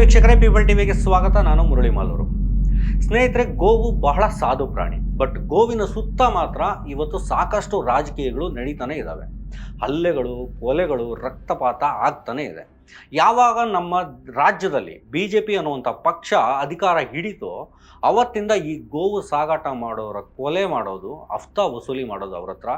ವೀಕ್ಷಕರೇ ಪೀಪಲ್ ಟಿವಿಗೆ ಸ್ವಾಗತ. ನಾನು ಮುರಳಿ ಮಾಲೂರು ಸ್ನೇಹಿತರೆ, ಗೋವು ಬಹಳ ಸಾಧು ಪ್ರಾಣಿ. ಬಟ್ ಗೋವಿನ ಸುತ್ತ ಮಾತ್ರ ಇವತ್ತು ಸಾಕಷ್ಟು ರಾಜಕೀಯಗಳು ನಡೀತಾನೆ ಇದ್ದಾವೆ ಹಲ್ಲೆಗಳು, ಕೊಲೆಗಳು, ರಕ್ತಪಾತ ಆಗ್ತಾನೆ ಇದೆ. ಯಾವಾಗ ನಮ್ಮ ರಾಜ್ಯದಲ್ಲಿ ಬಿ ಜೆ ಪಿ ಅನ್ನುವಂಥ ಪಕ್ಷ ಅಧಿಕಾರ ಹಿಡಿತೋ, ಅವತ್ತಿಂದ ಈ ಗೋವು ಸಾಗಾಟ ಮಾಡೋರ, ಕೊಲೆ ಮಾಡೋದು, ಹಫ್ತಾ ವಸೂಲಿ ಮಾಡೋದು ಅವ್ರ ಹತ್ರ,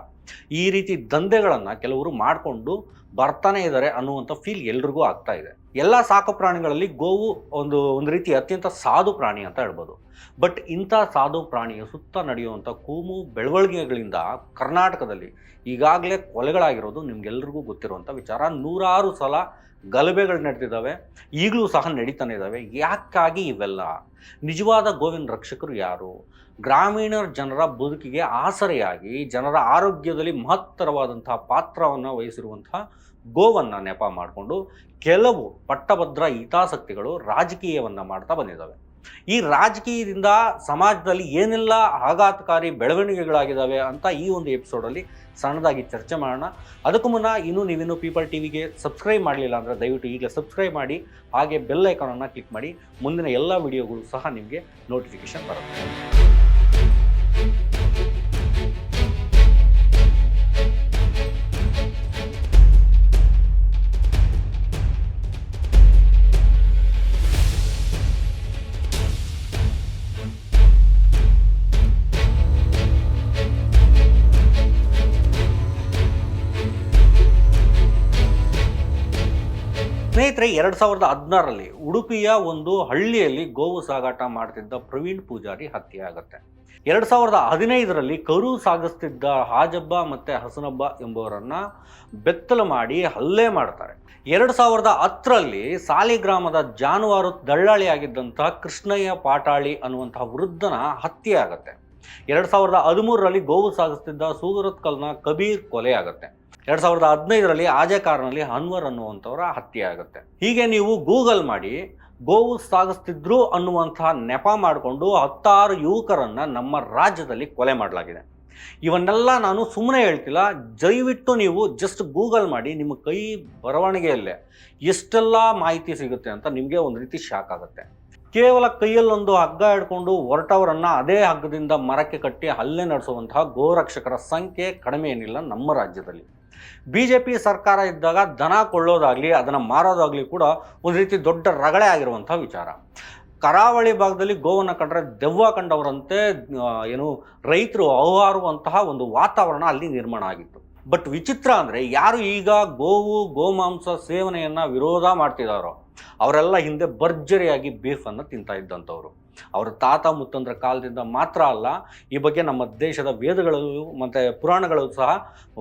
ಈ ರೀತಿ ದಂಧೆಗಳನ್ನು ಕೆಲವರು ಮಾಡಿಕೊಂಡು ಬರ್ತಾನೆ ಇದ್ದಾರೆ ಅನ್ನುವಂಥ ಫೀಲ್ ಎಲ್ರಿಗೂ ಆಗ್ತಾ ಇದೆ. ಎಲ್ಲ ಸಾಕು ಪ್ರಾಣಿಗಳಲ್ಲಿ ಗೋವು ಒಂದು ಒಂದು ರೀತಿ ಅತ್ಯಂತ ಸಾಧು ಪ್ರಾಣಿ ಅಂತ ಹೇಳ್ಬೋದು. ಬಟ್ ಇಂಥ ಸಾಧು ಪ್ರಾಣಿಯ ಸುತ್ತ ನಡೆಯುವಂಥ ಕೂಮು ಬೆಳವಣಿಗೆಗಳಿಂದ ಕರ್ನಾಟಕದಲ್ಲಿ ಈಗಾಗಲೇ ಕೊಲೆಗಳಾಗಿರೋದು ನಿಮಗೆಲ್ರಿಗೂ ಗೊತ್ತಿರುವಂಥ ವಿಚಾರ. ನೂರಾರು ಸಲ ಗಲಭೆಗಳು ನಡೆದಿದ್ದಾವೆ, ಈಗಲೂ ಸಹ ನಡೀತಾನೆ ಇದ್ದಾವೆ. ಯಾಕಾಗಿ ಇವೆಲ್ಲ? ನಿಜವಾದ ಗೋವಿನ ರಕ್ಷಕರು ಯಾರು? ಗ್ರಾಮೀಣ ಜನರ ಬದುಕಿಗೆ ಆಸರೆಯಾಗಿ ಜನರ ಆರೋಗ್ಯದಲ್ಲಿ ಮಹತ್ತರವಾದಂತಹ ಪಾತ್ರವನ್ನು ವಹಿಸಿರುವಂತಹ ಗೋವನ್ನು ನೆಪ ಮಾಡಿಕೊಂಡು ಕೆಲವು ಪಟ್ಟಭದ್ರ ಹಿತಾಸಕ್ತಿಗಳು ರಾಜಕೀಯವನ್ನು ಮಾಡ್ತಾ ಬಂದಿದ್ದಾವೆ. ಈ ರಾಜಕೀಯದಿಂದ ಸಮಾಜದಲ್ಲಿ ಏನೆಲ್ಲ ಆಘಾತಕಾರಿ ಬೆಳವಣಿಗೆಗಳಾಗಿದ್ದಾವೆ ಅಂತ ಈ ಒಂದು ಎಪಿಸೋಡಲ್ಲಿ ಸಣ್ಣದಾಗಿ ಚರ್ಚೆ ಮಾಡೋಣ. ಅದಕ್ಕೂ ಮುನ್ನ ಇನ್ನೂ ನೀವಿನ್ನೂ ಪೀಪಲ್ ಟಿ ವಿಗೆ ಸಬ್ಸ್ಕ್ರೈಬ್ ಮಾಡಲಿಲ್ಲ ಅಂದರೆ ದಯವಿಟ್ಟು ಈಗಲೇ ಸಬ್ಸ್ಕ್ರೈಬ್ ಮಾಡಿ, ಹಾಗೆ ಬೆಲ್ ಐಕಾನನ್ನು ಕ್ಲಿಕ್ ಮಾಡಿ, ಮುಂದಿನ ಎಲ್ಲ ವಿಡಿಯೋಗಳು ಸಹ ನಿಮಗೆ ನೋಟಿಫಿಕೇಶನ್ ಬರುತ್ತೆ. ಸ್ನೇಹಿತರೆ ಎರಡು ಸಾವಿರದ ಹದಿನಾರರಲ್ಲಿ ಉಡುಪಿಯ ಒಂದು ಹಳ್ಳಿಯಲ್ಲಿ ಗೋವು ಸಾಗಾಟ ಮಾಡ್ತಿದ್ದ ಪ್ರವೀಣ್ ಪೂಜಾರಿ ಹತ್ಯೆ ಆಗುತ್ತೆ. ಎರಡು ಸಾವಿರದ ಹದಿನೈದರಲ್ಲಿ ಕರು ಸಾಗಿಸ್ತಿದ್ದ ಹಾಜಬ್ಬ ಮತ್ತು ಹಸನಬ್ಬ ಎಂಬುವರನ್ನ ಬೆತ್ತಲು ಮಾಡಿ ಹಲ್ಲೆ ಮಾಡ್ತಾರೆ. ಎರಡು ಸಾವಿರದ ಹತ್ತರಲ್ಲಿ ಸಾಲಿಗ್ರಾಮದ ಜಾನುವಾರು ದಳ್ಳಾಳಿಯಾಗಿದ್ದಂತಹ ಕೃಷ್ಣಯ್ಯ ಪಾಟಾಳಿ ಅನ್ನುವಂತಹ ವೃದ್ಧನ ಹತ್ಯೆ ಆಗುತ್ತೆ. ಎರಡು ಸಾವಿರದ ಹದಿಮೂರರಲ್ಲಿ ಗೋವು ಸಾಗಿಸ್ತಿದ್ದ ಸೂರತ್ಕಲ್ನ ಕಬೀರ್ ಕೊಲೆ ಆಗುತ್ತೆ. ಎರಡು ಸಾವಿರದ ಹದಿನೈದರಲ್ಲಿ ಆಜೆಕಾರ್ನಲ್ಲಿ ಅನ್ವರ್ ಅನ್ನುವಂಥವರ ಹತ್ಯೆ ಆಗುತ್ತೆ. ಹೀಗೆ ನೀವು ಗೂಗಲ್ ಮಾಡಿ ಗೋವು ಸಾಗಿಸ್ತಿದ್ರು ಅನ್ನುವಂತಹ ನೆಪ ಮಾಡಿಕೊಂಡು ಹತ್ತಾರು ಯುವಕರನ್ನು ನಮ್ಮ ರಾಜ್ಯದಲ್ಲಿ ಕೊಲೆ ಮಾಡಲಾಗಿದೆ. ಇವನ್ನೆಲ್ಲ ನಾನು ಸುಮ್ಮನೆ ಹೇಳ್ತಿಲ್ಲ, ದಯವಿಟ್ಟು ನೀವು ಜಸ್ಟ್ ಗೂಗಲ್ ಮಾಡಿ ನಿಮ್ಮ ಕೈ ಬರವಣಿಗೆಯಲ್ಲೇ ಎಷ್ಟೆಲ್ಲ ಮಾಹಿತಿ ಸಿಗುತ್ತೆ ಅಂತ ನಿಮಗೆ ಒಂದು ರೀತಿ ಶಾಕ್ ಆಗುತ್ತೆ. ಕೇವಲ ಕೈಯಲ್ಲೊಂದು ಹಗ್ಗ ಹಿಡ್ಕೊಂಡು ಹೊರಟವರನ್ನ ಅದೇ ಹಗ್ಗದಿಂದ ಮರಕ್ಕೆ ಕಟ್ಟಿ ಹಲ್ಲೆ ನಡೆಸುವಂತಹ ಗೋರಕ್ಷಕರ ಸಂಖ್ಯೆ ಕಡಿಮೆ ಏನಿಲ್ಲ ನಮ್ಮ ರಾಜ್ಯದಲ್ಲಿ. ಬಿ ಜೆ ಪಿ ಸರ್ಕಾರ ಇದ್ದಾಗ ದನ ಕೊಳ್ಳೋದಾಗಲಿ, ಅದನ್ನು ಮಾರೋದಾಗಲಿ ಕೂಡ ಒಂದು ರೀತಿ ದೊಡ್ಡ ರಗಳೆ ಆಗಿರುವಂಥ ವಿಚಾರ. ಕರಾವಳಿ ಭಾಗದಲ್ಲಿ ಗೋವನ್ನು ಕಂಡ್ರೆ ದೆವ್ವ ಕಂಡವರಂತೆ ಏನು ರೈತರು ಅವಹಾರುವಂತಹ ಒಂದು ವಾತಾವರಣ ಅಲ್ಲಿ ನಿರ್ಮಾಣ ಆಗಿತ್ತು. ಬಟ್ ವಿಚಿತ್ರ ಅಂದರೆ ಯಾರು ಈಗ ಗೋವು, ಗೋಮಾಂಸ ಸೇವನೆಯನ್ನು ವಿರೋಧ ಮಾಡ್ತಿದ್ದಾರೋ ಅವರೆಲ್ಲ ಹಿಂದೆ ಭರ್ಜರಿಯಾಗಿ ಬೀಫನ್ನು ತಿಂತಾ ಇದ್ದಂಥವ್ರು. ಅವರ ತಾತ ಮುತ್ತಂದ್ರ ಕಾಲದಿಂದ ಮಾತ್ರ ಅಲ್ಲ, ಈ ಬಗ್ಗೆ ನಮ್ಮ ದೇಶದ ವೇದಗಳಲ್ಲೂ ಮತ್ತು ಪುರಾಣಗಳು ಸಹ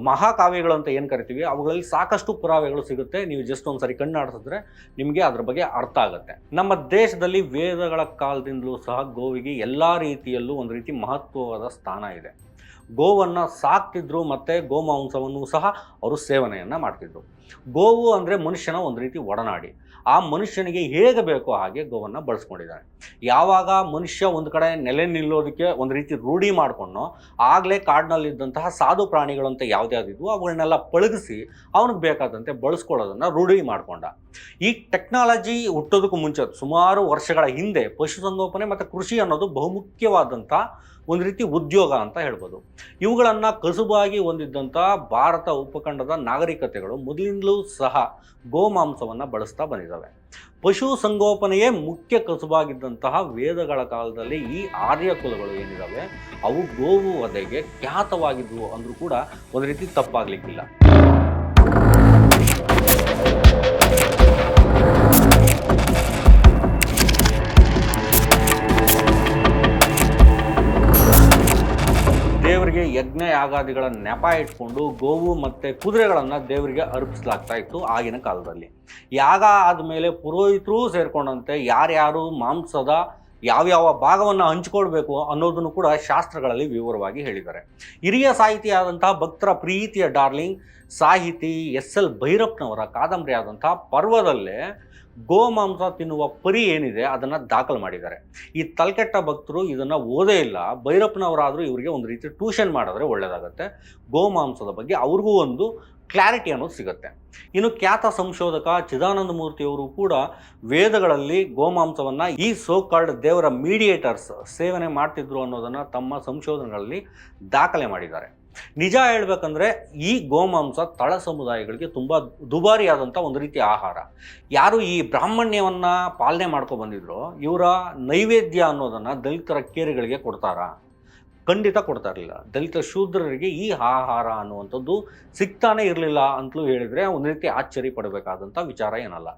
ಮಹಾಕಾವ್ಯಗಳು ಅಂತ ಏನು ಕರಿತೀವಿ, ಅವುಗಳಲ್ಲಿ ಸಾಕಷ್ಟು ಪುರಾವೆಗಳು ಸಿಗುತ್ತೆ. ನೀವು ಜಸ್ಟ್ ಒಂದ್ಸರಿ ಕಣ್ಣಾಡಿಸಿದ್ರೆ ನಿಮಗೆ ಅದ್ರ ಬಗ್ಗೆ ಅರ್ಥ ಆಗುತ್ತೆ. ನಮ್ಮ ದೇಶದಲ್ಲಿ ವೇದಗಳ ಕಾಲದಿಂದಲೂ ಸಹ ಗೋವಿಗೆ ಎಲ್ಲ ರೀತಿಯಲ್ಲೂ ಒಂದು ರೀತಿ ಮಹತ್ವವಾದ ಸ್ಥಾನ ಇದೆ. ಗೋವನ್ನು ಸಾಕ್ತಿದ್ರು ಮತ್ತು ಗೋಮಾಂಸವನ್ನು ಸಹ ಅವರು ಸೇವನೆಯನ್ನು ಮಾಡ್ತಿದ್ರು. ಗೋವು ಅಂದರೆ ಮನುಷ್ಯನ ಒಂದು ರೀತಿ ಒಡನಾಡಿ. ಆ ಮನುಷ್ಯನಿಗೆ ಹೇಗೆ ಬೇಕೋ ಹಾಗೆ ಗೋವನ್ನು ಬಳಸ್ಕೊಂಡಿದ್ದಾನೆ ಯಾವಾಗ ಮನುಷ್ಯ ಒಂದು ಕಡೆ ನೆಲೆ ನಿಲ್ಲೋದಕ್ಕೆ ಒಂದು ರೀತಿ ರೂಢಿ ಮಾಡಿಕೊಂಡು ಆಗಲೇ ಕಾಡಿನಲ್ಲಿದ್ದಂತಹ ಸಾಧು ಪ್ರಾಣಿಗಳಂತ ಯಾವ್ದ್ಯಾವ್ದಿದ್ವು ಅವುಗಳನ್ನೆಲ್ಲ ಪಳಗಿಸಿ ಅವನಿಗೆ ಬೇಕಾದಂತೆ ಬಳಸ್ಕೊಳ್ಳೋದನ್ನು ರೂಢಿ ಮಾಡಿಕೊಂಡ. ಈ ಟೆಕ್ನಾಲಜಿ ಹುಟ್ಟೋದಕ್ಕೂ ಮುಂಚೆ, ಸುಮಾರು ವರ್ಷಗಳ ಹಿಂದೆ ಪಶುಸಂಗೋಪನೆ ಮತ್ತು ಕೃಷಿ ಅನ್ನೋದು ಬಹುಮುಖ್ಯವಾದಂಥ ಒಂದು ರೀತಿ ಉದ್ಯೋಗ ಅಂತ ಹೇಳ್ಬೋದು. ಇವುಗಳನ್ನು ಕಸುಬಾಗಿ ಹೊಂದಿದ್ದಂಥ ಭಾರತ ಉಪಖಂಡದ ನಾಗರಿಕತೆಗಳು ಮೊದಲಿಂದಲೂ ಸಹ ಗೋಮಾಂಸವನ್ನು ಬಳಸ್ತಾ ಬಂದಿದ್ದಾವೆ ಪಶು ಸಂಗೋಪನೆಯೇ ಮುಖ್ಯ ಕಸುಬಾಗಿದ್ದಂತಹ ವೇದಗಳ ಕಾಲದಲ್ಲಿ ಈ ಆರ್ಯ ಕುಲಗಳು ಏನಿದ್ದಾವೆ ಅವು ಗೋವು ವಧೆಗೆ ಖ್ಯಾತವಾಗಿದ್ವು ಅಂದರೂ ಕೂಡ ಒಂದು ರೀತಿ ತಪ್ಪಾಗ್ಲಿಕ್ಕಿಲ್ಲ. ದೇವರಿಗೆ ಯಜ್ಞ ಯಾಗಾದಿಗಳ ನೆಪ ಇಟ್ಕೊಂಡು ಗೋವು ಮತ್ತು ಕುದುರೆಗಳನ್ನು ದೇವರಿಗೆ ಅರ್ಪಿಸಲಾಗ್ತಾ ಇತ್ತು ಆಗಿನ ಕಾಲದಲ್ಲಿ. ಯಾಗ ಆದಮೇಲೆ ಪುರೋಹಿತರು ಸೇರಿಕೊಂಡಂತೆ, ಯಾರ್ಯಾರು ಮಾಂಸದ ಯಾವ್ಯಾವ ಭಾಗವನ್ನು ಹಂಚಿಕೊಳ್ಬೇಕು ಅನ್ನೋದನ್ನು ಕೂಡ ಶಾಸ್ತ್ರಗಳಲ್ಲಿ ವಿವರವಾಗಿ ಹೇಳಿದ್ದಾರೆ. ಹಿರಿಯ ಸಾಹಿತಿಯಾದಂತಹ ಭಕ್ತರ ಪ್ರೀತಿಯ ಡಾರ್ಲಿಂಗ್, ಸಾಹಿತಿ ಎಸ್ ಎಲ್ ಭೈರಪ್ಪನವರ ಕಾದಂಬರಿ ಆದಂತಹ ಪರ್ವದಲ್ಲೇ ಗೋಮಾಂಸ ತಿನ್ನುವ ಪರಿ ಏನಿದೆ, ಅದನ್ನ ದಾಖಲು ಮಾಡಿದ್ದಾರೆ. ಈ ತಲೆಕೆಟ್ಟ ಭಕ್ತರು ಇದನ್ನ ಓದೇ ಇಲ್ಲ. ಭೈರಪ್ಪನವರಾದರೂ ಇವರಿಗೆ ಒಂದು ರೀತಿ ಟ್ಯೂಷನ್ ಮಾಡಿದ್ರೆ ಒಳ್ಳೆಯದಾಗತ್ತೆ ಗೋಮಾಂಸದ ಬಗ್ಗೆ ಅವ್ರಿಗೂ ಒಂದು ಕ್ಲಾರಿಟಿ ಅನ್ನೋದು ಸಿಗುತ್ತೆ. ಇನ್ನು ಖ್ಯಾತ ಸಂಶೋಧಕ ಚಿದಾನಂದ ಮೂರ್ತಿಯವರು ಕೂಡ ವೇದಗಳಲ್ಲಿ ಗೋಮಾಂಸವನ್ನು ಈ ಸೋ ಕಾಲ್ಡ್ ದೇವರ ಮೀಡಿಯೇಟರ್ಸ್ ಸೇವನೆ ಮಾಡ್ತಿದ್ರು ಅನ್ನೋದನ್ನು ತಮ್ಮ ಸಂಶೋಧನೆಗಳಲ್ಲಿ ದಾಖಲೆ ಮಾಡಿದ್ದಾರೆ. ನಿಜ ಹೇಳ್ಬೇಕಂದ್ರೆ ಈ ಗೋಮಾಂಸ ತಳ ಸಮುದಾಯಗಳಿಗೆ ತುಂಬ ದುಬಾರಿಯಾದಂಥ ಒಂದು ರೀತಿಯ ಆಹಾರ. ಯಾರು ಈ ಬ್ರಾಹ್ಮಣ್ಯವನ್ನ ಪಾಲನೆ ಮಾಡ್ಕೊಂಡು ಬಂದಿದ್ರು, ಇವರ ನೈವೇದ್ಯ ಅನ್ನೋದನ್ನ ದಲಿತರ ಕೇರಿಗಳಿಗೆ ಕೊಡ್ತಾರಾ? ಖಂಡಿತ ಕೊಡ್ತಾ ಇರಲಿಲ್ಲ. ದಲಿತ ಶೂದ್ರರಿಗೆ ಈ ಆಹಾರ ಅನ್ನುವಂಥದ್ದು ಸಿಗ್ತಾನೆ ಇರಲಿಲ್ಲ ಅಂತಲೂ ಹೇಳಿದರೆ ಒಂದು ರೀತಿ ಆಶ್ಚರ್ಯ ಪಡಬೇಕಾದಂಥ ವಿಚಾರ ಏನಲ್ಲ.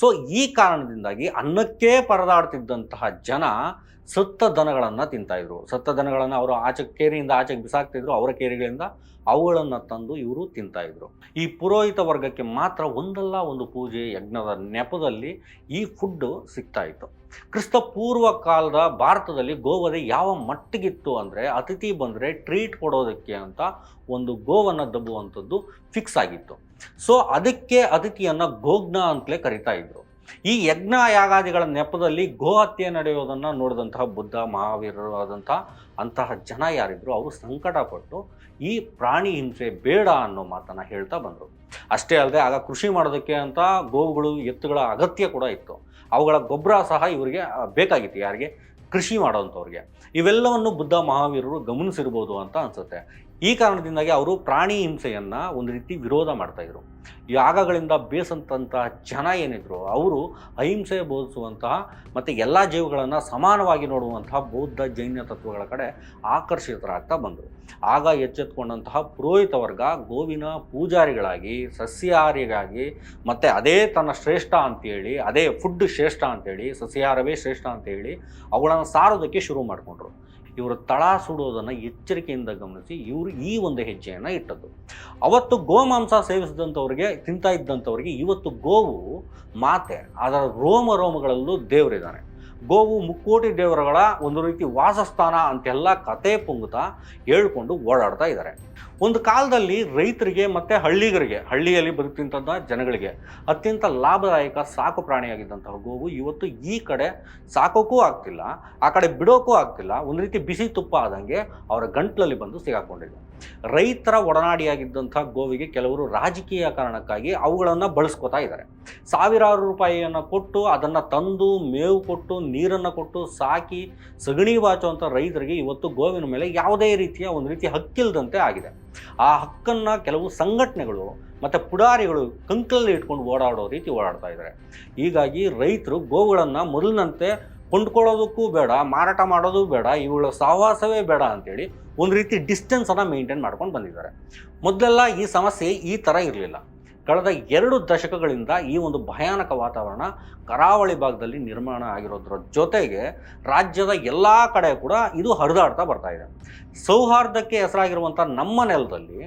ಸೊ ಈ ಕಾರಣದಿಂದಾಗಿ ಅನ್ನಕ್ಕೇ ಪರದಾಡ್ತಿದ್ದಂತಹ ಜನ ಸತ್ತ ದನಗಳನ್ನು ತಿಂತಾಯಿದ್ರು ಸತ್ತ ದನಗಳನ್ನು ಅವರು ಆಚೆ ಕೇರಿಯಿಂದ ಆಚೆಗೆ ಬಿಸಾಕ್ತಿದ್ರು ಅವರ ಕೇರಿಗಳಿಂದ ಅವುಗಳನ್ನು ತಂದು ಇವರು ತಿಂತಾಯಿದ್ರು ಈ ಪುರೋಹಿತ ವರ್ಗಕ್ಕೆ ಮಾತ್ರ ಒಂದಲ್ಲ ಒಂದು ಪೂಜೆ ಯಜ್ಞದ ನೆಪದಲ್ಲಿ ಈ ಫುಡ್ಡು ಸಿಗ್ತಾ ಇತ್ತು. ಕ್ರಿಸ್ತ ಪೂರ್ವ ಕಾಲದ ಭಾರತದಲ್ಲಿ ಗೋವದೆ ಯಾವ ಮಟ್ಟಿಗಿತ್ತು ಅಂದರೆ ಅತಿಥಿ ಬಂದರೆ ಟ್ರೀಟ್ ಕೊಡೋದಕ್ಕೆ ಅಂತ ಒಂದು ಗೋವನ್ನು ದಬ್ಬುವಂಥದ್ದು ಫಿಕ್ಸ್ ಆಗಿತ್ತು. ಸೊ ಅದಕ್ಕೆ ಅತಿಥಿಯನ್ನು ಗೋಗ್ನ ಅಂತಲೇ ಕರಿತಾ ಇದ್ರು. ಈ ಯಜ್ಞ ಯಾಗಾದಿಗಳ ನೆಪದಲ್ಲಿ ಗೋ ಹತ್ಯೆ ನಡೆಯೋದನ್ನು ನೋಡಿದಂತಹ ಬುದ್ಧ ಮಹಾವೀರರು ಆದಂತಹ ಅಂತಹ ಜನ ಯಾರಿದ್ರು, ಅವರು ಸಂಕಟಪಟ್ಟು ಈ ಪ್ರಾಣಿ ಹಿಂಸೆ ಬೇಡ ಅನ್ನೋ ಮಾತನ್ನು ಹೇಳ್ತಾ ಬಂದರು. ಅಷ್ಟೇ ಅಲ್ಲದೆ ಆಗ ಕೃಷಿ ಮಾಡೋದಕ್ಕೆ ಅಂತ ಗೋವುಗಳು, ಎತ್ತುಗಳ ಅಗತ್ಯ ಕೂಡ ಇತ್ತು. ಅವುಗಳ ಗೊಬ್ಬರ ಸಹ ಇವರಿಗೆ ಬೇಕಾಗಿತ್ತು ಯಾರಿಗೆ? ಕೃಷಿ ಮಾಡೋವಂಥವ್ರಿಗೆ ಇವೆಲ್ಲವನ್ನು ಬುದ್ಧ ಮಹಾವೀರರು ಗಮನಿಸಿರ್ಬೋದು ಅಂತ ಅನ್ಸುತ್ತೆ. ಈ ಕಾರಣದಿಂದಾಗಿ ಅವರು ಪ್ರಾಣಿ ಹಿಂಸೆಯನ್ನು ಒಂದು ರೀತಿ ವಿರೋಧ ಮಾಡ್ತಾಯಿದ್ರು ಯಾಗಗಳಿಂದ ಬೇಸಂತಹ ಜನ ಏನಿದ್ರು, ಅವರು ಅಹಿಂಸೆ ಬೋಧಿಸುವಂತಹ ಮತ್ತು ಎಲ್ಲ ಜೀವಗಳನ್ನು ಸಮಾನವಾಗಿ ನೋಡುವಂತಹ ಬೌದ್ಧ ಜೈನ ತತ್ವಗಳ ಕಡೆ ಆಕರ್ಷಿತರಾಗ್ತಾ ಬಂದರು. ಆಗ ಎಚ್ಚೆತ್ಕೊಂಡಂತಹ ಪುರೋಹಿತ ವರ್ಗ ಗೋವಿನ ಪೂಜಾರಿಗಳಾಗಿ ಸಸ್ಯಾಹಾರಿಗಾಗಿ ಮತ್ತು ಅದೇ ತನ್ನ ಶ್ರೇಷ್ಠ ಅಂತೇಳಿ, ಅದೇ ಫುಡ್ ಶ್ರೇಷ್ಠ ಅಂತೇಳಿ, ಸಸ್ಯಾಹಾರವೇ ಶ್ರೇಷ್ಠ ಅಂತೇಳಿ, ಅವುಗಳನ್ನು ಸಾರೋದಕ್ಕೆ ಶುರು ಮಾಡಿಕೊಂಡ್ರು. ಇವರು ತಳ ಸುಡೋದನ್ನು ಎಚ್ಚರಿಕೆಯಿಂದ ಗಮನಿಸಿ ಇವರು ಈ ಒಂದು ಹೆಜ್ಜೆಯನ್ನು ಇಟ್ಟದ್ದು. ಅವತ್ತು ಗೋಮಾಂಸ ಸೇವಿಸಿದಂಥವ್ರಿಗೆ, ತಿಂತಾ ಇದ್ದಂಥವ್ರಿಗೆ ಇವತ್ತು ಗೋವು ಮಾತೆ, ಅದರ ರೋಮ ರೋಮಗಳಲ್ಲೂ ದೇವರಿದ್ದಾನೆ ಗೋವು ಮುಕ್ಕೋಟಿ ದೇವರುಗಳ ಒಂದು ರೀತಿ ವಾಸಸ್ಥಾನ ಅಂತೆಲ್ಲ ಕತೆ ಪುಂಗುತ್ತಾ ಹೇಳ್ಕೊಂಡು ಓಡಾಡ್ತಾ ಇದ್ದಾರೆ. ಒಂದು ಕಾಲದಲ್ಲಿ ರೈತರಿಗೆ ಮತ್ತು ಹಳ್ಳಿಗರಿಗೆ, ಹಳ್ಳಿಯಲ್ಲಿ ಬದುಕ್ತಿಂತಹ ಜನಗಳಿಗೆ ಅತ್ಯಂತ ಲಾಭದಾಯಕ ಸಾಕು ಪ್ರಾಣಿಯಾಗಿದ್ದಂತಹ ಗೋವು ಇವತ್ತು ಈ ಕಡೆ ಸಾಕೋಕ್ಕೂ ಆಗ್ತಿಲ್ಲ, ಆ ಕಡೆ ಬಿಡೋಕ್ಕೂ ಆಗ್ತಿಲ್ಲ, ಒಂದು ರೀತಿ ಬಿಸಿ ತುಪ್ಪ ಆದಂಗೆ ಅವರ ಗಂಟ್ಲಲ್ಲಿ ಬಂದು ಸಿಗಾಕೊಂಡಿದೆ. ರೈತರ ಒಡನಾಡಿಯಾಗಿದ್ದಂಥ ಗೋವಿಗೆ ಕೆಲವರು ರಾಜಕೀಯ ಕಾರಣಕ್ಕಾಗಿ ಅವುಗಳನ್ನು ಬಳಸ್ಕೊತಾ ಇದ್ದಾರೆ. ಸಾವಿರಾರು ರೂಪಾಯಿಯನ್ನು ಕೊಟ್ಟು ಅದನ್ನು ತಂದು ಮೇವು ಕೊಟ್ಟು ನೀರನ್ನು ಕೊಟ್ಟು ಸಾಕಿ ಸಗಣಿ ಬಾಚುವಂಥ ರೈತರಿಗೆ ಇವತ್ತು ಗೋವಿನ ಮೇಲೆ ಯಾವುದೇ ರೀತಿಯ ಒಂದು ರೀತಿ ಹಕ್ಕಿಲ್ದಂತೆ ಆಗಿದೆ. ಆ ಹಕ್ಕನ್ನು ಕೆಲವು ಸಂಘಟನೆಗಳು ಮತ್ತು ಪುಡಾರಿಗಳು ಕಂಕಲಲ್ಲಿ ಇಟ್ಕೊಂಡು ಓಡಾಡೋ ರೀತಿ ಓಡಾಡ್ತಾ ಇದ್ದಾರೆ. ಹೀಗಾಗಿ ರೈತರು ಗೋವುಗಳನ್ನು ಮೊದಲಿನಂತೆ ಕೊಂಡ್ಕೊಳ್ಳೋದಕ್ಕೂ ಬೇಡ, ಮಾರಾಟ ಮಾಡೋದು ಬೇಡ, ಇವುಗಳ ಸಹವಾಸವೇ ಬೇಡ ಅಂತೇಳಿ ಒಂದು ರೀತಿ ಡಿಸ್ಟೆನ್ಸನ್ನು ಮೇಂಟೈನ್ ಮಾಡ್ಕೊಂಡು ಬಂದಿದ್ದಾರೆ. ಮೊದಲೆಲ್ಲ ಈ ಸಮಸ್ಯೆ ಈ ಥರ ಇರಲಿಲ್ಲ. ಕಳೆದ ಎರಡು ದಶಕಗಳಿಂದ ಈ ಒಂದು ಭಯಾನಕ ವಾತಾವರಣ ಕರಾವಳಿ ಭಾಗದಲ್ಲಿ ನಿರ್ಮಾಣ ಆಗಿರೋದ್ರ ಜೊತೆಗೆ ರಾಜ್ಯದ ಎಲ್ಲ ಕಡೆ ಕೂಡ ಇದು ಹರಿದಾಡ್ತಾ ಬರ್ತಾ ಇದೆ. ಸೌಹಾರ್ದಕ್ಕೆ ಹೆಸರಾಗಿರುವಂಥ ನಮ್ಮ ನೆಲದಲ್ಲಿ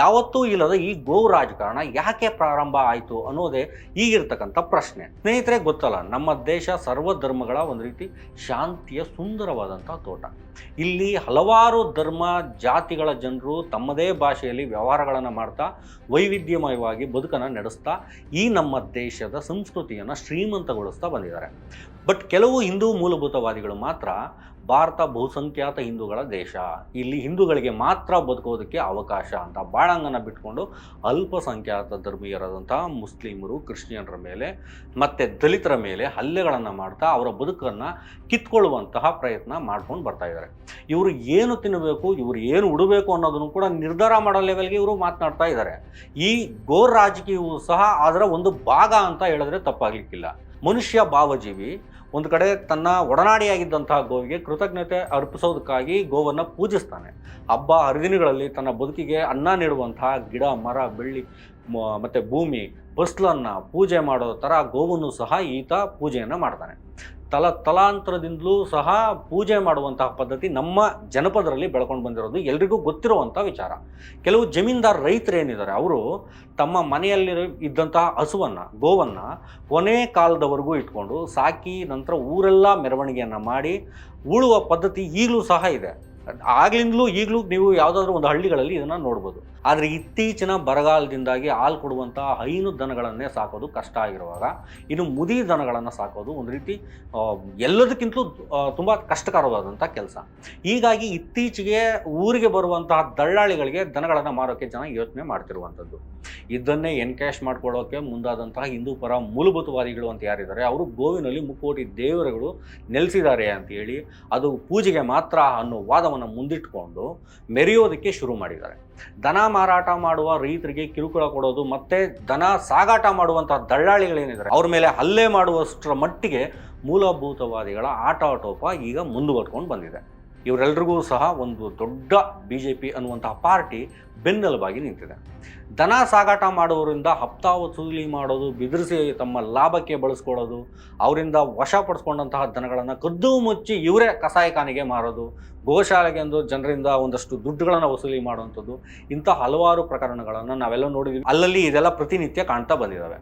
ಯಾವತ್ತೂ ಇಲ್ಲದ ಈ ಗೋ ರಾಜಕಾರಣ ಯಾಕೆ ಪ್ರಾರಂಭ ಆಯಿತು ಅನ್ನೋದೇ ಈಗಿರ್ತಕ್ಕಂಥ ಪ್ರಶ್ನೆ. ಸ್ನೇಹಿತರೆ, ಗೊತ್ತಲ್ಲ, ನಮ್ಮ ದೇಶ ಸರ್ವಧರ್ಮಗಳ ಒಂದು ರೀತಿ ಶಾಂತಿಯ ಸುಂದರವಾದಂಥ ತೋಟ. ಇಲ್ಲಿ ಹಲವಾರು ಧರ್ಮ ಜಾತಿಗಳ ಜನರು ತಮ್ಮದೇ ಭಾಷೆಯಲ್ಲಿ ವ್ಯವಹಾರಗಳನ್ನು ಮಾಡ್ತಾ, ವೈವಿಧ್ಯಮಯವಾಗಿ ಬದುಕನ್ನು ನಡೆಸ್ತಾ, ಈ ನಮ್ಮ ದೇಶದ ಸಂಸ್ಕೃತಿಯನ್ನು ಶ್ರೀಮಂತಗೊಳಿಸ್ತಾ ಬಂದಿದ್ದಾರೆ. ಬಟ್ ಕೆಲವು ಹಿಂದೂ ಮೂಲಭೂತವಾದಿಗಳು ಮಾತ್ರ ಭಾರತ ಬಹುಸಂಖ್ಯಾತ ಹಿಂದೂಗಳ ದೇಶ. ಇಲ್ಲಿ ಹಿಂದೂಗಳಿಗೆ ಮಾತ್ರ ಬದುಕೋದಕ್ಕೆ ಅವಕಾಶ ಅಂತ ಬಾಳಂಗನ ಬಿಟ್ಕೊಂಡು ಅಲ್ಪಸಂಖ್ಯಾತ ಧರ್ಮೀಯರಾದಂತಹ ಮುಸ್ಲಿಮರು, ಕ್ರಿಶ್ಚಿಯನ್ರ ಮೇಲೆ, ಮತ್ತು ದಲಿತರ ಮೇಲೆ ಹಲ್ಲೆಗಳನ್ನು ಮಾಡ್ತಾ ಅವರ ಬದುಕನ್ನು ಕಿತ್ಕೊಳ್ಳುವಂತಹ ಪ್ರಯತ್ನ ಮಾಡ್ಕೊಂಡು ಬರ್ತಾ ಇದ್ದಾರೆ. ಇವರು ಏನು ತಿನ್ನಬೇಕು ಇವರು ಏನು ಉಡಬೇಕು ಅನ್ನೋದನ್ನು ಕೂಡ ನಿರ್ಧಾರ ಮಾಡೋ ಲೆವೆಲ್ಗೆ ಇವರು ಮಾತನಾಡ್ತಾ ಇದ್ದಾರೆ. ಈ ಗೋರ್ ರಾಜಕೀಯವು ಸಹ ಅದರ ಒಂದು ಭಾಗ ಅಂತ ಹೇಳಿದ್ರೆ ತಪ್ಪಾಗಲಿಕ್ಕಿಲ್ಲ. ಮನುಷ್ಯ ಭಾವಜೀವಿ. ಒಂದು ಕಡೆ ತನ್ನ ಒಡನಾಡಿಯಾಗಿದ್ದಂತಹ ಗೋವಿಗೆ ಕೃತಜ್ಞತೆ ಅರ್ಪಿಸೋದಕ್ಕಾಗಿ ಗೋವನ್ನು ಪೂಜಿಸ್ತಾನೆ. ಹಬ್ಬ, ಹರಿದಿನಗಳಲ್ಲಿ ತನ್ನ ಬದುಕಿಗೆ ಅನ್ನ ನೀಡುವಂತಹ ಗಿಡ, ಮರ, ಬೆಳ್ಳಿ ಮತ್ತು ಭೂಮಿ, ಬಸ್ಲನ್ನು ಪೂಜೆ ಮಾಡೋ ಥರ ಗೋವನ್ನು ಸಹ ಈತ ಪೂಜೆಯನ್ನು ಮಾಡ್ತಾನೆ. ತಲ ತಲಾಂತರದಿಂದಲೂ ಸಹ ಪೂಜೆ ಮಾಡುವಂತಹ ಪದ್ಧತಿ ನಮ್ಮ ಜನಪದರಲ್ಲಿ ಬೆಳ್ಕೊಂಡು ಬಂದಿರೋದು. ಎಲ್ರಿಗೂ ಗೊತ್ತಿರುವಂಥ ವಿಚಾರ. ಕೆಲವು ಜಮೀನ್ದಾರ್ ರೈತರು ಏನಿದ್ದಾರೆ, ಅವರು ತಮ್ಮ ಮನೆಯಲ್ಲಿ ಇದ್ದಂತಹ ಹಸುವನ್ನು, ಗೋವನ್ನು ಕೊನೆ ಕಾಲದವರೆಗೂ ಇಟ್ಕೊಂಡು ಸಾಕಿ ನಂತರ ಊರೆಲ್ಲ ಮೆರವಣಿಗೆಯನ್ನು ಮಾಡಿ ಉಳುವ ಪದ್ಧತಿ ಈಗಲೂ ಸಹ ಇದೆ. ಆಗ್ಲಿಂದಲೂ ಈಗಲೂ ನೀವು ಯಾವುದಾದ್ರೂ ಒಂದು ಹಳ್ಳಿಗಳಲ್ಲಿ ಇದನ್ನು ನೋಡ್ಬೋದು. ಆದರೆ ಇತ್ತೀಚಿನ ಬರಗಾಲದಿಂದಾಗಿ ಹಾಲು ಕೊಡುವಂಥ ಹೈನು ದನಗಳನ್ನೇ ಸಾಕೋದು ಕಷ್ಟ ಆಗಿರುವಾಗ. ಇನ್ನು ಮುದಿ ದನಗಳನ್ನು ಸಾಕೋದು ಒಂದು ರೀತಿ ಎಲ್ಲದಕ್ಕಿಂತಲೂ ತುಂಬ ಕಷ್ಟಕರವಾದಂಥ ಕೆಲಸ. ಹೀಗಾಗಿ ಇತ್ತೀಚೆಗೆ ಊರಿಗೆ ಬರುವಂತಹ ದಳ್ಳಾಳಿಗಳಿಗೆ ದನಗಳನ್ನು ಮಾರೋಕ್ಕೆ ಜನ ಯೋಚನೆ ಮಾಡ್ತಿರುವಂಥದ್ದು. ಇದನ್ನೇ ಎನ್ಕ್ಯಾಶ್ ಮಾಡ್ಕೊಳ್ಳೋಕೆ ಮುಂದಾದಂತಹ ಹಿಂದೂ ಪರ ಮೂಲಭೂತವಾದಿಗಳು ಅಂತ ಯಾರಿದ್ದಾರೆ, ಅವರು ಗೋವಿನಲ್ಲಿ ಮುಕ್ಕೋಟಿ ದೇವರುಗಳು ನೆಲೆಸಿದ್ದಾರೆ ಅಂತ ಹೇಳಿ ಅದು ಪೂಜೆಗೆ ಮಾತ್ರ ಅನ್ನೋ ವಾದವನ್ನು ಮುಂದಿಟ್ಕೊಂಡು ಮೆರೆಯೋದಕ್ಕೆ ಶುರು ಮಾಡಿದ್ದಾರೆ. ದನ ಮಾರಾಟ ಮಾಡುವ ರೈತರಿಗೆ ಕಿರುಕುಳ ಕೊಡೋದು ಮತ್ತೆ ದನ ಸಾಗಾಟ ಮಾಡುವಂತಹ ದಳ್ಳಾಳಿಗಳೇನಿದ್ದಾರೆ ಅವ್ರ ಮೇಲೆ ಹಲ್ಲೆ ಮಾಡುವಷ್ಟರ ಮಟ್ಟಿಗೆ ಮೂಲಭೂತವಾದಿಗಳ ಆಟೋಪ ಈಗ ಮುಂದುವರ್ಕೊಂಡು ಬಂದಿದೆ. ಇವರೆಲ್ರಿಗೂ ಸಹ ಒಂದು ದೊಡ್ಡ ಬಿ ಜೆ ಪಿ ಅನ್ನುವಂತಹ ಪಾರ್ಟಿ ಬೆನ್ನೆಲುಬಾಗಿ ನಿಂತಿದೆ. ದನ ಸಾಗಾಟ ಮಾಡುವವರಿಂದ ಹಪ್ತಾ ವಸೂಲಿ ಮಾಡೋದು, ಬಿದಿರಿಸಿ ತಮ್ಮ ಲಾಭಕ್ಕೆ ಬಳಸ್ಕೊಳ್ಳೋದು, ಅವರಿಂದ ವಶಪಡಿಸ್ಕೊಂಡಂತಹ ದನಗಳನ್ನು ಕದ್ದು ಮುಚ್ಚಿ ಇವರೇ ಕಸಾಯಿಖಾನೆಗೆ ಮಾರೋದು, ಗೋಶಾಲೆಗೆ ಎಂದು ಜನರಿಂದ ಒಂದಷ್ಟು ದುಡ್ಡುಗಳನ್ನು ವಸೂಲಿ ಮಾಡುವಂಥದ್ದು, ಇಂಥ ಹಲವಾರು ಪ್ರಕರಣಗಳನ್ನು ನಾವೆಲ್ಲ ನೋಡಿದ್ವಿ. ಅಲ್ಲಲ್ಲಿ ಇದೆಲ್ಲ ಪ್ರತಿನಿತ್ಯ ಕಾಣ್ತಾ ಬಂದಿದ್ದಾವೆ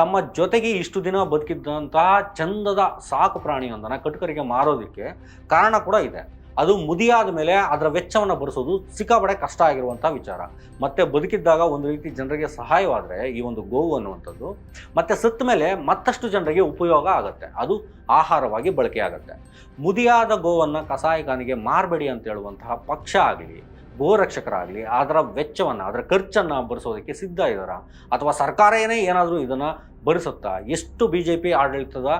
ತಮ್ಮ ಜೊತೆಗೆ ಇಷ್ಟು ದಿನ ಬದುಕಿದ್ದಂತಹ ಚಂದದ ಸಾಕು ಪ್ರಾಣಿಯೊಂದನ್ನು ಕಟುಕರಿಗೆ ಮಾರೋದಕ್ಕೆ ಕಾರಣ ಕೂಡ ಇದೆ. ಅದು ಮುದಿಯಾದ ಮೇಲೆ ಅದರ ವೆಚ್ಚವನ್ನು ಭರಿಸೋದು ಸಿಕ್ಕಾಪಡೆ ಕಷ್ಟ ಆಗಿರುವಂಥ ವಿಚಾರ. ಮತ್ತೆ ಬದುಕಿದ್ದಾಗ ಒಂದು ರೀತಿ ಜನರಿಗೆ ಸಹಾಯವಾದರೆ ಈ ಒಂದು ಗೋವು ಅನ್ನುವಂಥದ್ದು, ಮತ್ತೆ ಸತ್ತ ಮೇಲೆ ಮತ್ತಷ್ಟು ಜನರಿಗೆ ಉಪಯೋಗ ಆಗುತ್ತೆ. ಅದು ಆಹಾರವಾಗಿ ಬಳಕೆ ಆಗುತ್ತೆ. ಮುದಿಯಾದ ಗೋವನ್ನು ಕಸಾಯಿಖಾನಿಗೆ ಮಾರಬೇಡಿ ಅಂತ ಹೇಳುವಂತಹ ಪಕ್ಷ ಆಗಲಿ, ಗೋರಕ್ಷಕರಾಗಲಿ, ಅದರ ವೆಚ್ಚವನ್ನು, ಅದರ ಖರ್ಚನ್ನು ಭರಿಸೋದಕ್ಕೆ ಸಿದ್ಧ ಇದ್ದಾರಾ? ಅಥವಾ ಸರ್ಕಾರನೇ ಏನಾದರೂ ಇದನ್ನು ಭರಿಸುತ್ತಾ ಎಷ್ಟು ಬಿ ಜೆ ಪಿ ಆಡಳಿತದ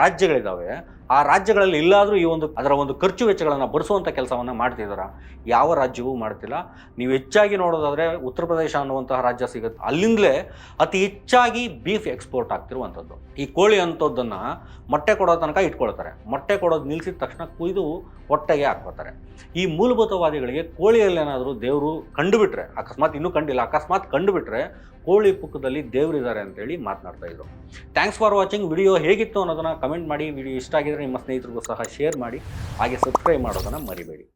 ರಾಜ್ಯಗಳಿದ್ದಾವೆ ಆ ರಾಜ್ಯಗಳಲ್ಲಿ ಇಲ್ಲಾದರೂ ಈ ಒಂದು, ಅದರ ಒಂದು ಖರ್ಚು ವೆಚ್ಚಗಳನ್ನು ಭರಿಸುವಂಥ ಕೆಲಸವನ್ನು ಮಾಡ್ತಿದ್ದಾರೆ ಯಾವ ರಾಜ್ಯವೂ ಮಾಡ್ತಿಲ್ಲ. ನೀವು ಹೆಚ್ಚಾಗಿ ನೋಡೋದಾದರೆ ಉತ್ತರ ಪ್ರದೇಶ ಅನ್ನುವಂತಹ ರಾಜ್ಯ ಸಿಗುತ್ತೆ. ಅಲ್ಲಿಂದಲೇ ಅತಿ ಹೆಚ್ಚಾಗಿ ಬೀಫ್ ಎಕ್ಸ್ಪೋರ್ಟ್ ಆಗ್ತಿರುವಂಥದ್ದು. ಈ ಕೋಳಿ ಅಂಥದ್ದನ್ನು ಮೊಟ್ಟೆ ಕೊಡೋ ತನಕ ಇಟ್ಕೊಳ್ತಾರೆ. ಮೊಟ್ಟೆ ಕೊಡೋದು ನಿಲ್ಲಿಸಿದ ತಕ್ಷಣ ಕುಯ್ದು ಹೊಟ್ಟೆಗೆ ಹಾಕ್ಕೋತಾರೆ ಈ ಮೂಲಭೂತವಾದಿಗಳಿಗೆ ಕೋಳಿಯಲ್ಲೇನಾದರೂ ದೇವರು ಕಂಡುಬಿಟ್ರೆ, ಅಕಸ್ಮಾತ್ ಇನ್ನೂ ಕಂಡಿಲ್ಲ, ಅಕಸ್ಮಾತ್ ಕಂಡುಬಿಟ್ರೆ ಕೋಳಿ ಪುಕ್ಕದಲ್ಲಿ ದೇವರಿದ್ದಾರೆ ಅಂತೇಳಿ ಮಾತನಾಡ್ತಾ ಇದ್ರು. ಥ್ಯಾಂಕ್ಸ್ ಫಾರ್ ವಾಚಿಂಗ್ ವಿಡಿಯೋ ಹೇಗಿತ್ತು ಅನ್ನೋದನ್ನು ಕಮೆಂಟ್ ಮಾಡಿ. ವಿಡಿಯೋ ಇಷ್ಟ ಆಗಿದ್ರೆ ನಿಮ್ಮ ಸ್ನೇಹಿತರಿಗೂ ಸಹ ಶೇರ್ ಮಾಡಿ. ಹಾಗೆ ಸಬ್ಸ್ಕ್ರೈಬ್ ಮಾಡೋದನ್ನು ಮರಿಬೇಡಿ.